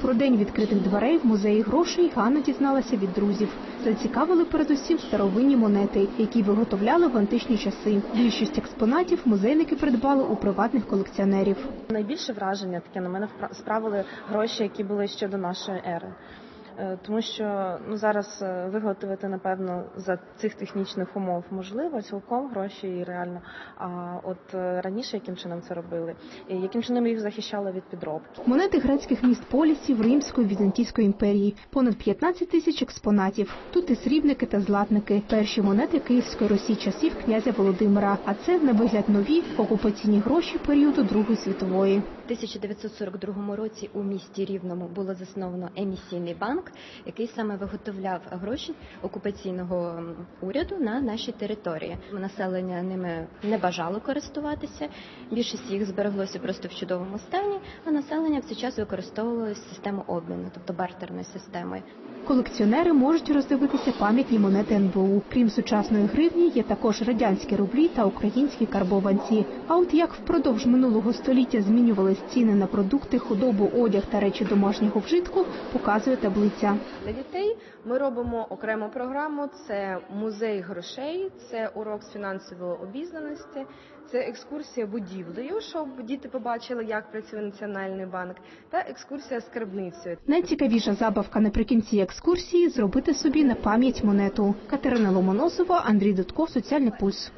Про день відкритих дверей в музеї грошей Ганна дізналася від друзів. Зацікавили передусім старовинні монети, які виготовляли в античні часи. Більшість експонатів музейники придбали у приватних колекціонерів. Найбільше враження таке на мене справили гроші, які були ще до нашої ери. Е, Тому що ну зараз е, виготовити напевно за цих технічних умов можливо цілком гроші і реально. А от е, раніше яким чином це робили, і яким чином їх захищали від підробки. Монети грецьких міст полісів Римської Візантійської імперії, понад 15 тисяч експонатів. Тут і срібники та златники. Перші монети Київської Русі часів князя Володимира. А це на вигляд нові окупаційні гроші періоду Другої світової. У 1942 році у місті Рівному було засновано емісійний банк, який саме виготовляв гроші окупаційного уряду на нашій території. Населення ними не бажало користуватися. Більшість їх збереглося просто в чудовому стані. А населення в цей час використовувало систему обміну, тобто бартерної системи. Колекціонери можуть роздивитися пам'ятні монети НБУ. Крім сучасної гривні, є також радянські рублі та українські карбованці. А от як впродовж минулого століття змінювались ціни на продукти, худобу, одяг та речі домашнього вжитку, показує таблиця. Для дітей ми робимо окрему програму: це музей грошей, це урок з фінансової обізнаності, це екскурсія будівлею, щоб діти побачили, як працює національний банк, та екскурсія скарбницею. Найцікавіша забавка наприкінці екскурсії зробити собі на пам'ять монету. Катерина Ломоносова, Андрій Дудков, Соціальний пульс.